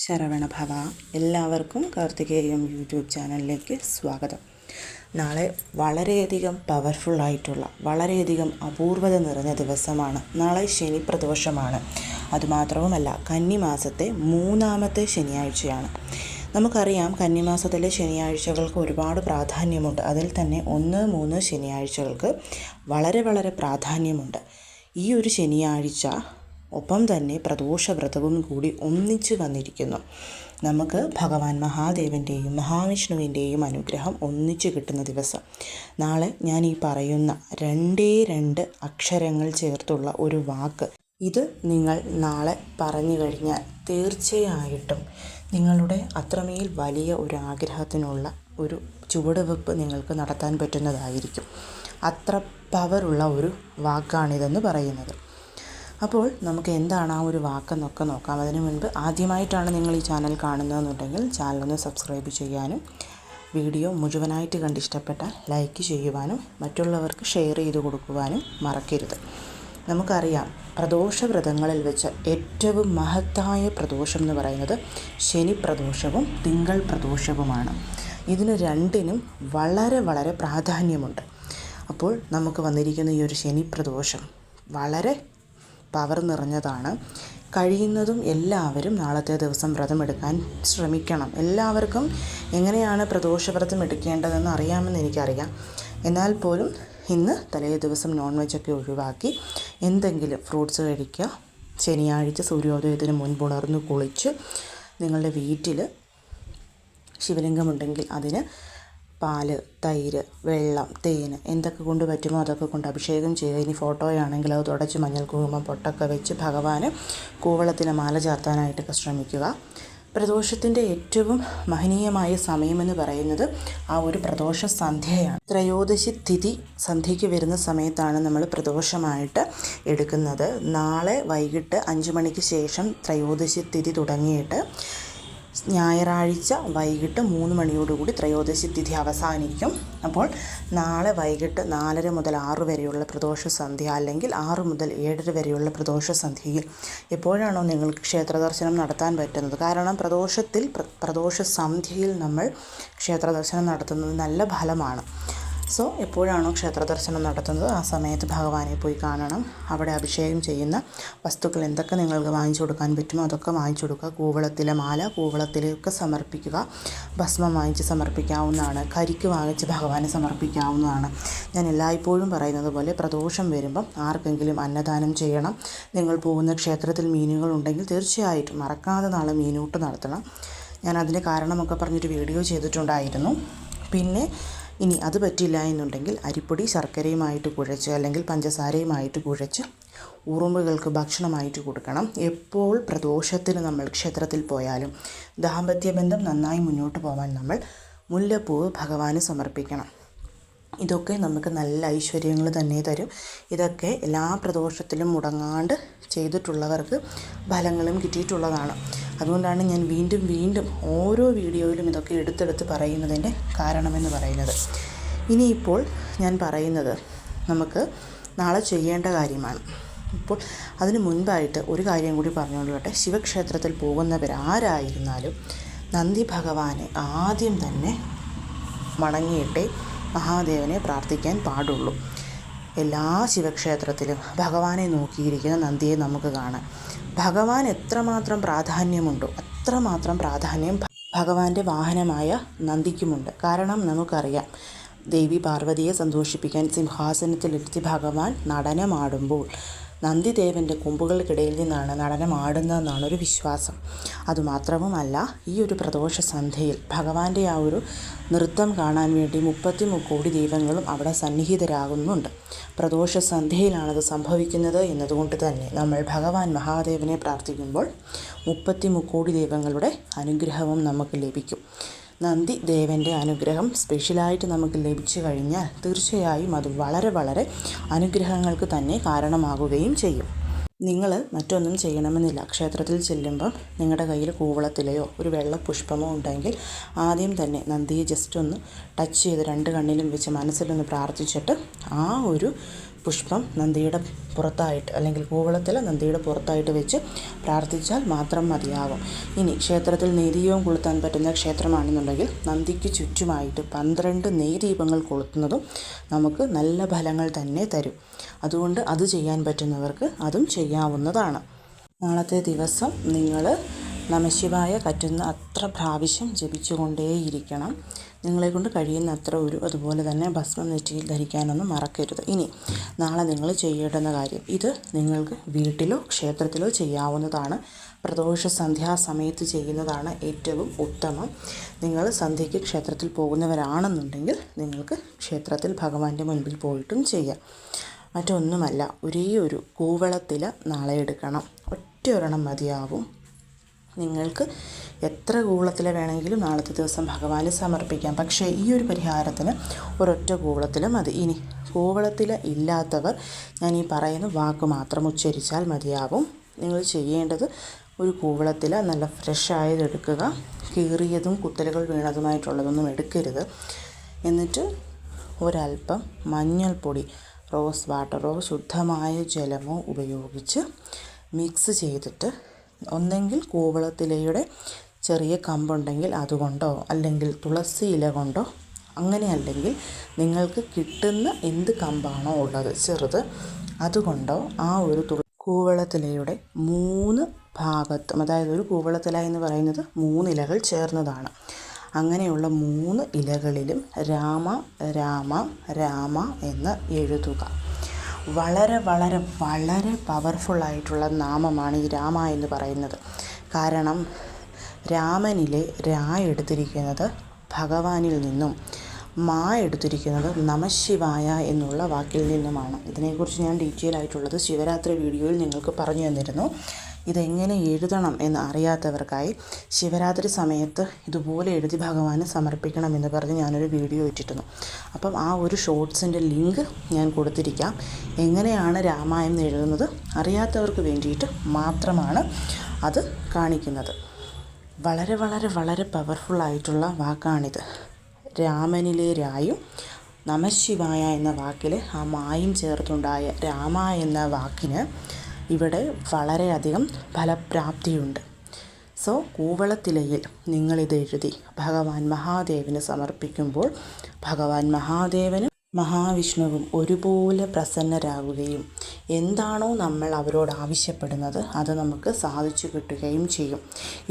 ശരവണ ഭവ എല്ലാവർക്കും കാർത്തികേയം യൂട്യൂബ് ചാനലിലേക്ക് സ്വാഗതം. നാളെ വളരെയധികം പവർഫുള്ളായിട്ടുള്ള വളരെയധികം അപൂർവത നിറഞ്ഞ ദിവസമാണ്. നാളെ ശനി പ്രദോഷമാണ് അതുമാത്രവുമല്ല കന്നിമാസത്തെ മൂന്നാമത്തെ ശനിയാഴ്ചയാണ്. നമുക്കറിയാം കന്നിമാസത്തിലെ ശനിയാഴ്ചകൾക്ക് ഒരുപാട് പ്രാധാന്യമുണ്ട്. അതിൽ തന്നെ ഒന്ന് മൂന്ന് ശനിയാഴ്ചകൾക്ക് വളരെ വളരെ പ്രാധാന്യമുണ്ട്. ഈ ഒരു ശനിയാഴ്ച ഒപ്പം തന്നെ പ്രദോഷവ്രതവും കൂടി ഒന്നിച്ചു വന്നിരിക്കുന്നു. നമുക്ക് ഭഗവാൻ മഹാദേവന്റെയും മഹാവിഷ്ണുവിന്റെയും അനുഗ്രഹം ഒന്നിച്ചു കിട്ടുന്ന ദിവസം. നാളെ ഞാൻ ഈ പറയുന്ന രണ്ടേ രണ്ട് അക്ഷരങ്ങൾ ചേർത്തുള്ള ഒരു വാക്ക്. ഇത് നിങ്ങൾ നാളെ പറഞ്ഞു കഴിഞ്ഞാൽ തീർച്ചയായിട്ടും നിങ്ങളുടെ അത്രമേൽ വലിയ ഒരു ആഗ്രഹത്തിനുള്ള ഒരു ചുവടുവെപ്പ് നിങ്ങൾക്ക് നടത്താൻ പറ്റുന്നതായിരിക്കും. അത്ര പവറുള്ള ഒരു വാക്കാണിതെന്ന് പറയുന്നത്. അപ്പോൾ നമുക്ക് എന്താണ് ആ ഒരു വാക്കെന്നൊക്കെ നോക്കാം. അതിനു മുൻപ് ആദ്യമായിട്ടാണ് നിങ്ങൾ ഈ ചാനൽ കാണുന്നതെന്നുണ്ടെങ്കിൽ ചാനലൊന്ന് സബ്സ്ക്രൈബ് ചെയ്യാനും വീഡിയോ മുഴുവനായിട്ട് കണ്ട് ഇഷ്ടപ്പെട്ടാൽ ലൈക്ക് ചെയ്യുവാനും മറ്റുള്ളവർക്ക് ഷെയർ ചെയ്ത് കൊടുക്കുവാനും മറക്കരുത്. നമുക്കറിയാം പ്രദോഷവ്രതങ്ങളിൽ വെച്ച് ഏറ്റവും മഹത്തായ പ്രദോഷം എന്ന് പറയുന്നത് ശനി പ്രദോഷവും തിങ്കൾ പ്രദോഷവുമാണ്. ഇതിന് രണ്ടിനും വളരെ വളരെ പ്രാധാന്യമുണ്ട്. അപ്പോൾ നമുക്ക് വന്നിരിക്കുന്ന ഈ ഒരു ശനി പ്രദോഷം വളരെ പവർ നിറഞ്ഞതാണ്. കഴിയുന്നതും എല്ലാവരും നാളത്തെ ദിവസം വ്രതമെടുക്കാൻ ശ്രമിക്കണം. എല്ലാവർക്കും എങ്ങനെയാണ് പ്രദോഷവ്രതം എടുക്കേണ്ടതെന്ന് അറിയാമെന്ന് എനിക്കറിയാം. എന്നാൽ പോലും ഇന്ന് തലേ ദിവസം നോൺ വെജൊക്കെ ഒഴിവാക്കി എന്തെങ്കിലും ഫ്രൂട്ട്സ് കഴിക്കുക. ശനിയാഴ്ച സൂര്യോദയത്തിന് മുൻപ് ഉണർന്ന് കുളിച്ച് നിങ്ങളുടെ വീട്ടിൽ ശിവലിംഗമുണ്ടെങ്കിൽ അതിന് പാൽ തൈര് വെള്ളം തേൻ എന്തൊക്കെ കൊണ്ട് പറ്റുമോ അതൊക്കെ കൊണ്ട് അഭിഷേകം ചെയ്യുക. ഇനി ഫോട്ടോയാണെങ്കിൽ അത് തുടച്ച് മഞ്ഞൾ കുങ്കുമം പൊട്ടൊക്കെ വെച്ച് ഭഗവാന് കൂവളത്തിന് മാല ചാർത്താനായിട്ടൊക്കെ ശ്രമിക്കുക. പ്രദോഷത്തിന്റെ ഏറ്റവും മഹനീയമായ സമയമെന്ന് പറയുന്നത് ആ ഒരു പ്രദോഷ സന്ധ്യയാണ് ത്രയോദശി തിഥി സന്ധ്യയ്ക്ക് വരുന്ന സമയത്താണ് നമ്മൾ പ്രദോഷമായിട്ട് എടുക്കുന്നത്. നാളെ വൈകിട്ട് അഞ്ച് മണിക്ക് ശേഷം ത്രയോദശി തിഥി തുടങ്ങിയിട്ട് ഞായറാഴ്ച വൈകിട്ട് മൂന്ന് മണിയോടുകൂടി ത്രയോദശി തിഥി അവസാനിക്കും. അപ്പോൾ നാളെ വൈകിട്ട് നാലര മുതൽ ആറ് വരെയുള്ള പ്രദോഷ സന്ധ്യ അല്ലെങ്കിൽ ആറ് മുതൽ ഏഴര വരെയുള്ള പ്രദോഷ സന്ധ്യയിൽ എപ്പോഴാണോ നിങ്ങൾക്ക് ക്ഷേത്ര ദർശനം നടത്താൻ പറ്റുന്നത്. കാരണം പ്രദോഷത്തിൽ പ്രദോഷ സന്ധ്യയിൽ നമ്മൾ ക്ഷേത്ര ദർശനം നടത്തുന്നത് നല്ല ഫലമാണ്. സോ എപ്പോഴാണോ ക്ഷേത്ര ദർശനം നടത്തുന്നത് ആ സമയത്ത് ഭഗവാനെ പോയി കാണണം. അവിടെ അഭിഷേകം ചെയ്യുന്ന വസ്തുക്കൾ എന്തൊക്കെ നിങ്ങൾക്ക് വാങ്ങിച്ചു കൊടുക്കാൻ പറ്റുമോ അതൊക്കെ വാങ്ങിച്ചു കൊടുക്കുക. കൂവളത്തിലെ മാല കൂവളത്തിലേക്ക് സമർപ്പിക്കുക. ഭസ്മം വാങ്ങിച്ച് സമർപ്പിക്കാവുന്നതാണ്. കരിക്ക് വാങ്ങിച്ച് ഭഗവാനെ സമർപ്പിക്കാവുന്നതാണ്. ഞാൻ എല്ലായ്പ്പോഴും പറയുന്നത് പോലെ പ്രദോഷം വരുമ്പം ആർക്കെങ്കിലും അന്നദാനം ചെയ്യണം. നിങ്ങൾ പോകുന്ന ക്ഷേത്രത്തിൽ മീനുകൾ ഉണ്ടെങ്കിൽ തീർച്ചയായിട്ടും മറക്കാതെ നാളെ മീനൂട്ട് നടത്തണം. ഞാൻ അതിന് കാരണമൊക്കെ പറഞ്ഞൊരു വീഡിയോ ചെയ്തിട്ടുണ്ടായിരുന്നു. പിന്നെ ഇനി അത് പറ്റില്ല എന്നുണ്ടെങ്കിൽ അരിപ്പൊടി ശർക്കരയുമായിട്ട് കുഴച്ച് അല്ലെങ്കിൽ പഞ്ചസാരയുമായിട്ട് കുഴച്ച് ഉറുമ്പുകൾക്ക് ഭക്ഷണമായിട്ട് കൊടുക്കണം. എപ്പോൾ പ്രദോഷത്തിന് നമ്മൾ ക്ഷേത്രത്തിൽ പോയാലും ദാമ്പത്യ ബന്ധം നന്നായി മുന്നോട്ട് പോകാൻ നമ്മൾ മുല്ലപ്പൂവ് ഭഗവാന് സമർപ്പിക്കണം. ഇതൊക്കെ നമുക്ക് നല്ല ഐശ്വര്യങ്ങൾ തന്നെ തരും. ഇതൊക്കെ എല്ലാ പ്രദോഷത്തിലും മുടങ്ങാണ്ട് ചെയ്തിട്ടുള്ളവർക്ക് ഫലങ്ങളും കിട്ടിയിട്ടുള്ളതാണ്. അതുകൊണ്ടാണ് ഞാൻ വീണ്ടും വീണ്ടും ഓരോ വീഡിയോയിലും ഇതൊക്കെ എടുത്തെടുത്ത് പറയുന്നതിന്റെ കാരണമെന്ന് പറയുന്നത്. ഇനിയിപ്പോൾ ഞാൻ പറയുന്നത് നമുക്ക് നാളെ ചെയ്യേണ്ട കാര്യമാണ്. ഇപ്പോൾ അതിന് മുൻപായിട്ട് ഒരു കാര്യം കൂടി പറഞ്ഞുകൊള്ളട്ടെ ശിവക്ഷേത്രത്തിൽ പോകുന്നവരാരായിരുന്നാലും നന്ദി ഭഗവാനെ ആദ്യം തന്നെ മടങ്ങിയിട്ടേ മഹാദേവനെ പ്രാർത്ഥിക്കാൻ പാടുള്ളൂ. എല്ലാ ശിവക്ഷേത്രത്തിലും ഭഗവാനെ നോക്കിയിരിക്കുന്ന നന്ദിയെ നമുക്ക് കാണാം. ഭഗവാൻ എത്രമാത്രം പ്രാധാന്യമുണ്ടോ അത്രമാത്രം പ്രാധാന്യം ഭഗവാന്റെ വാഹനമായ നന്ദിക്കുമുണ്ട്. കാരണം നമുക്കറിയാം ദേവി പാർവതിയെ സന്തോഷിപ്പിക്കാൻ സിംഹാസനത്തിലിരുത്തി ഭഗവാൻ നടനമാടുമ്പോൾ നന്ദിദേവന്റെ കൊമ്പുകൾക്കിടയിൽ നിന്നാണ് നടനം നടനമാടുന്നതെന്നാണ് ഒരു വിശ്വാസം. അതുമാത്രവുമല്ല ഈ ഒരു പ്രദോഷ സന്ധ്യയിൽ ഭഗവാന്റെ ആ ഒരു നൃത്തം കാണാൻ വേണ്ടി മുപ്പത്തി കോടി ദൈവങ്ങളും അവിടെ സന്നിഹിതരാകുന്നുണ്ട്. പ്രദോഷ സന്ധ്യയിലാണത് സംഭവിക്കുന്നത് എന്നതുകൊണ്ട് തന്നെ നമ്മൾ ഭഗവാൻ മഹാദേവനെ പ്രാർത്ഥിക്കുമ്പോൾ മുപ്പത്തി മുക്കോടി ദൈവങ്ങളുടെ അനുഗ്രഹവും നമുക്ക് ലഭിക്കും. നന്ദി ദേവന്റെ അനുഗ്രഹം സ്പെഷ്യലായിട്ട് നമുക്ക് ലഭിച്ചു കഴിഞ്ഞാൽ തീർച്ചയായും അത് വളരെ വളരെ അനുഗ്രഹങ്ങൾക്ക് തന്നെ കാരണമാകുകയും ചെയ്യും. നിങ്ങൾ മറ്റൊന്നും ചെയ്യണമെന്നില്ല. ക്ഷേത്രത്തിൽ ചെല്ലുമ്പം നിങ്ങളുടെ കയ്യിൽ കൂവളത്തിലെയോ ഒരു വെള്ള പുഷ്പമോ ഉണ്ടെങ്കിൽ ആദ്യം തന്നെ നന്ദിയെ ജസ്റ്റ് ഒന്ന് ടച്ച് ചെയ്ത് രണ്ട് കണ്ണിലും വെച്ച് മനസ്സിലൊന്ന് പ്രാർത്ഥിച്ചിട്ട് ആ ഒരു പുഷ്പം നന്ദിയുടെ പുറത്തായിട്ട് അല്ലെങ്കിൽ കൂവളത്തിൽ നന്ദിയുടെ പുറത്തായിട്ട് വെച്ച് പ്രാർത്ഥിച്ചാൽ മാത്രം മതിയാകും ഇനി ക്ഷേത്രത്തിൽ നെയ്ദീപം കൊളുത്താൻ പറ്റുന്ന ക്ഷേത്രമാണെന്നുണ്ടെങ്കിൽ നന്ദിക്ക് ചുറ്റുമായിട്ട് പന്ത്രണ്ട് നെയ്ദീപങ്ങൾ കൊളുത്തുന്നതും നമുക്ക് നല്ല ഫലങ്ങൾ തന്നെ തരും. അതുകൊണ്ട് അത് ചെയ്യാൻ പറ്റുന്നവർക്ക് അതും ചെയ്യാവുന്നതാണ്. നാളത്തെ ദിവസം നിങ്ങൾ നമശിവായ കറ്റുന്ന അത്ര പ്രാവശ്യം ജപിച്ചുകൊണ്ടേയിരിക്കണം. നിങ്ങളെക്കൊണ്ട് കഴിയുന്ന അത്ര ഒരു അതുപോലെ തന്നെ ഭസ്മം നെറ്റിയിൽ ധരിക്കാനൊന്നും മറക്കരുത്. ഇനി നാളെ നിങ്ങൾ ചെയ്യേണ്ടുന്ന കാര്യം. ഇത് നിങ്ങൾക്ക് വീട്ടിലോ ക്ഷേത്രത്തിലോ ചെയ്യാവുന്നതാണ്. പ്രദോഷ സന്ധ്യാസമയത്ത് ചെയ്യുന്നതാണ് ഏറ്റവും ഉത്തമം. നിങ്ങൾ സന്ധ്യയ്ക്ക് ക്ഷേത്രത്തിൽ പോകുന്നവരാണെന്നുണ്ടെങ്കിൽ നിങ്ങൾക്ക് ക്ഷേത്രത്തിൽ ഭഗവാന്റെ മുൻപിൽ പോയിട്ടും ചെയ്യാം. മറ്റൊന്നുമല്ല ഒരേ ഒരു കൂവളത്തില നാളെ എടുക്കണം. ഒറ്റ ഒരെണ്ണം മതിയാവും. നിങ്ങൾക്ക് എത്ര കൂളത്തിൽ വേണമെങ്കിലും നാളത്തെ ദിവസം ഭഗവാന് സമർപ്പിക്കാം. പക്ഷേ ഈ ഒരു പരിഹാരത്തിന് ഒരൊറ്റ കൂളത്തിൽ മതി. ഇനി കൂവളത്തിൽ ഇല്ലാത്തവർ ഞാൻ ഈ പറയുന്ന വാക്ക് മാത്രം ഉച്ചരിച്ചാൽ മതിയാകും നിങ്ങൾ ചെയ്യേണ്ടത് ഒരു കൂവളത്തിൽ നല്ല ഫ്രഷ് കീറിയതും കുത്തലുകൾ വീണതുമായിട്ടുള്ളതൊന്നും എടുക്കരുത്. എന്നിട്ട് ഒരല്പം മഞ്ഞൾപ്പൊടി റോസ് വാട്ടറോ ശുദ്ധമായ ജലമോ ഉപയോഗിച്ച് മിക്സ് ചെയ്തിട്ട് ഒന്നെങ്കിൽ കൂവളത്തിലയുടെ ചെറിയ കമ്പുണ്ടെങ്കിൽ അതുകൊണ്ടോ? അല്ലെങ്കിൽ തുളസി ഇല കൊണ്ടോ? അങ്ങനെ അല്ലെങ്കിൽ നിങ്ങൾക്ക് കിട്ടുന്ന എന്ത് കമ്പാണോ ഉള്ളത്? ചെറുത് അതുകൊണ്ടോ? ആ ഒരു തുള കൂവളത്തിലയുടെ മൂന്ന് ഭാഗത്തും അതായത് ഒരു കൂവളത്തില എന്ന് പറയുന്നത് മൂന്ന് ഇലകൾ ചേർന്നതാണ്. അങ്ങനെയുള്ള മൂന്ന് ഇലകളിലും രാമ രാമ രാമ എന്ന് എഴുതുക. വളരെ വളരെ വളരെ പവർഫുള്ളായിട്ടുള്ള നാമമാണ് ഈ രാമ എന്ന് പറയുന്നത്. കാരണം രാമനിലെ രാ എടുത്തിരിക്കുന്നത് ഭഗവാനിൽ നിന്നും മാ എടുത്തിരിക്കുന്നത് നമശിവായ എന്നുള്ള വാക്കിൽ നിന്നുമാണ്. ഇതിനെക്കുറിച്ച് ഞാൻ ഡീറ്റെയിൽ ആയിട്ടുള്ളത് ശിവരാത്രി വീഡിയോയിൽ നിങ്ങൾക്ക് പറഞ്ഞു തന്നിരുന്നു. ഇതെങ്ങനെ എഴുതണം എന്ന് അറിയാത്തവർക്കായി ശിവരാത്രി സമയത്ത് ഇതുപോലെ എഴുതി ഭഗവാന് സമർപ്പിക്കണമെന്ന് പറഞ്ഞ് ഞാനൊരു വീഡിയോ ഇട്ടിരുന്നു. അപ്പം ആ ഒരു ഷോർട്സിന്റെ ലിങ്ക് ഞാൻ കൊടുത്തിരിക്കാം. എങ്ങനെയാണ് രാമായണം എഴുതുന്നത് അറിയാത്തവർക്ക് വേണ്ടിയിട്ട് മാത്രമാണ് അത് കാണിക്കുന്നത്. വളരെ വളരെ വളരെ പവർഫുള്ളായിട്ടുള്ള വാക്കാണിത്. രാമനിലെ രായും നമശിവായ എന്ന വാക്കിൽ ആ മായും ചേർത്തുണ്ടായ രാമ എന്ന വാക്കിന് ഇവിടെ വളരെയധികം ഫലപ്രാപ്തിയുണ്ട്. സോ കൂവളത്തിലയിൽ നിങ്ങളിത് എഴുതി ഭഗവാൻ മഹാദേവന് സമർപ്പിക്കുമ്പോൾ ഭഗവാൻ മഹാദേവനും മഹാവിഷ്ണുവും ഒരുപോലെ പ്രസന്നരാകുകയും എന്താണോ നമ്മൾ അവരോട് ആവശ്യപ്പെടുന്നത് അത് നമുക്ക് സാധിച്ചു കിട്ടുകയും ചെയ്യും.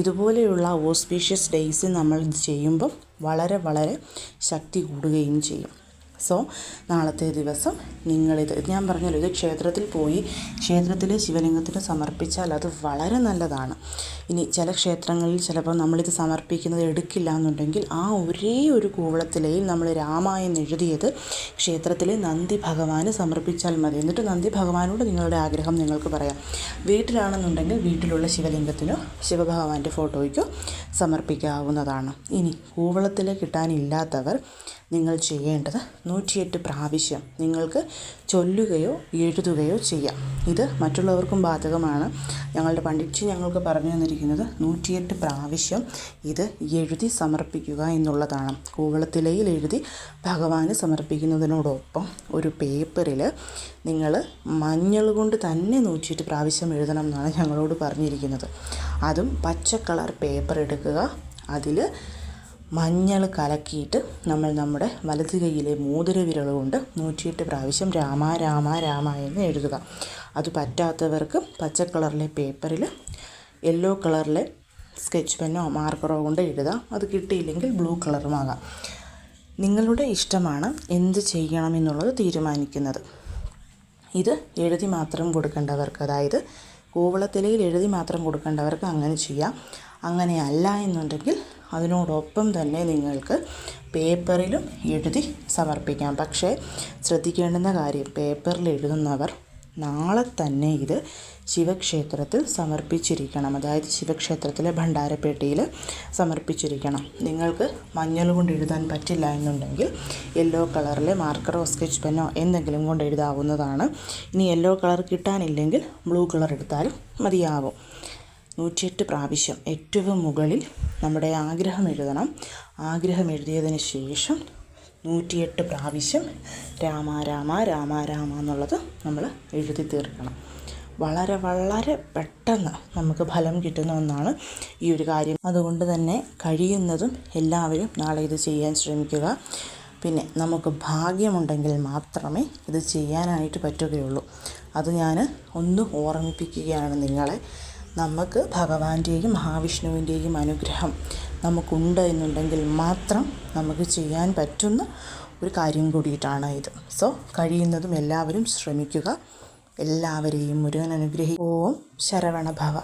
ഇതുപോലെയുള്ള ഓസ്പീഷ്യസ് ഡേയ്സ് നമ്മൾ ഇത് ചെയ്യുമ്പം വളരെ വളരെ ശക്തി കൂടുകയും ചെയ്യും. സോ നാളത്തെ ദിവസം നിങ്ങളിത് ഞാൻ പറഞ്ഞല്ലോ ഇത് ക്ഷേത്രത്തിൽ പോയി ക്ഷേത്രത്തിൽ ശിവലിംഗത്തിന് സമർപ്പിച്ചാൽ അത് വളരെ നല്ലതാണ്. ഇനി ചില ക്ഷേത്രങ്ങളിൽ ചിലപ്പോൾ നമ്മളിത് സമർപ്പിക്കുന്നത് എടുക്കില്ല എന്നുണ്ടെങ്കിൽ ആ ഒരേ ഒരു കൂവളത്തിലേയും നമ്മൾ രാമായണം എഴുതിയത് ക്ഷേത്രത്തിലെ നന്ദി ഭഗവാന് സമർപ്പിച്ചാൽ മതി. എന്നിട്ട് നന്ദി ഭഗവാനോട് നിങ്ങളുടെ ആഗ്രഹം നിങ്ങൾക്ക് പറയാം. വീട്ടിലാണെന്നുണ്ടെങ്കിൽ വീട്ടിലുള്ള ശിവലിംഗത്തിനോ ശിവഭഗവാന്റെ ഫോട്ടോയ്ക്കോ സമർപ്പിക്കാവുന്നതാണ്. ഇനി കൂവളത്തിൽ കിട്ടാനില്ലാത്തവർ നിങ്ങൾ ചെയ്യേണ്ടത് നൂറ്റിയെട്ട് പ്രാവശ്യം നിങ്ങൾക്ക് ചൊല്ലുകയോ എഴുതുകയോ ചെയ്യാം. ഇത് മറ്റുള്ളവർക്കും ബാധകമാണ്. ഞങ്ങളുടെ പണ്ഡിറ്റ് ഞങ്ങൾക്ക് പറഞ്ഞു തന്നിരിക്കുന്നത് നൂറ്റിയെട്ട് പ്രാവശ്യം ഇത് എഴുതി സമർപ്പിക്കുക എന്നുള്ളതാണ്. കൂവളത്തിലയിൽ എഴുതി ഭഗവാന് സമർപ്പിക്കുന്നതിനോടൊപ്പം ഒരു പേപ്പറിൽ നിങ്ങൾ മഞ്ഞൾ കൊണ്ട് തന്നെ നൂറ്റിയെട്ട് പ്രാവശ്യം എഴുതണം എന്നാണ് ഞങ്ങളോട് പറഞ്ഞിരിക്കുന്നത്. അതും പച്ച കളർ പേപ്പർ എടുക്കുക. അതിൽ മഞ്ഞൾ കലക്കിയിട്ട് നമ്മൾ നമ്മുടെ വലത് കൈയിലെ മോതിര വിരൽ കൊണ്ട് നൂറ്റിയെട്ട് പ്രാവശ്യം രാമ രാമ രാമ എന്ന് എഴുതുക. അത് പറ്റാത്തവർക്ക് പച്ച കളറിലെ പേപ്പറിൽ യെല്ലോ കളറിലെ സ്കെച്ച് പെന്നോ മാർക്കറോ കൊണ്ട് എഴുതാം അത് കിട്ടിയില്ലെങ്കിൽ ബ്ലൂ കളറുമാകാം നിങ്ങളുടെ ഇഷ്ടമാണ് എന്ത് ചെയ്യണമെന്നുള്ളത് തീരുമാനിക്കുന്നത്. ഇത് എഴുതി മാത്രം കൊടുക്കേണ്ടവർക്ക് അതായത് കൂവളത്തിലയിൽ എഴുതി മാത്രം കൊടുക്കേണ്ടവർക്ക് അങ്ങനെ ചെയ്യാം. അങ്ങനെയല്ല എന്നുണ്ടെങ്കിൽ അതിനോടൊപ്പം തന്നെ നിങ്ങൾക്ക് പേപ്പറിലും എഴുതി സമർപ്പിക്കാം. പക്ഷേ ശ്രദ്ധിക്കേണ്ടുന്ന കാര്യം പേപ്പറിൽ എഴുതുന്നവർ നാളെ തന്നെ ഇത് ശിവക്ഷേത്രത്തിൽ സമർപ്പിച്ചിരിക്കണം. അതായത് ശിവക്ഷേത്രത്തിലെ ഭണ്ഡാരപ്പേട്ടയിൽ സമർപ്പിച്ചിരിക്കണം. നിങ്ങൾക്ക് മഞ്ഞൾ കൊണ്ട് എഴുതാൻ പറ്റില്ല എന്നുണ്ടെങ്കിൽ യെല്ലോ കളറിലെ മാർക്കറോ സ്കെച്ച് പെന്നോ എന്തെങ്കിലും കൊണ്ട് എഴുതാവുന്നതാണ്. ഇനി യെല്ലോ കളർ കിട്ടാനില്ലെങ്കിൽ ബ്ലൂ കളർ എടുത്താലും മതിയാവും. നൂറ്റിയെട്ട് പ്രാവശ്യം ഏറ്റവും മുകളിൽ നമ്മുടെ ആഗ്രഹം എഴുതണം. ആഗ്രഹം എഴുതിയതിന് ശേഷം നൂറ്റിയെട്ട് പ്രാവശ്യം രാമ രാമ രാമ രാമ എന്നുള്ളത് നമ്മൾ എഴുതി തീർക്കണം. വളരെ വളരെ പെട്ടെന്ന് നമുക്ക് ഫലം കിട്ടുന്ന ഒന്നാണ് ഈ ഒരു കാര്യം. അതുകൊണ്ട് തന്നെ കഴിയുന്നതും എല്ലാവരും നാളെ ഇത് ചെയ്യാൻ ശ്രമിക്കുക. പിന്നെ നമുക്ക് ഭാഗ്യമുണ്ടെങ്കിൽ മാത്രമേ ഇത് ചെയ്യാനായിട്ട് പറ്റുകയുള്ളൂ. അത് ഞാൻ ഒന്ന് ഓർമ്മിപ്പിക്കുകയാണ് നിങ്ങളെ. നമുക്ക് ഭഗവാന്റെയും മഹാവിഷ്ണുവിന്റെയും അനുഗ്രഹം നമുക്കുണ്ട് എന്നുണ്ടെങ്കിൽ മാത്രം നമുക്ക് ചെയ്യാൻ പറ്റുന്ന ഒരു കാര്യം കൂടിയിട്ടാണ് ഇത്. സോ കഴിയുന്നതും എല്ലാവരും ശ്രമിക്കുക. എല്ലാവരെയും മുരുകൻ അനുഗ്രഹിക്കും ഓം ശരവണ ഭവ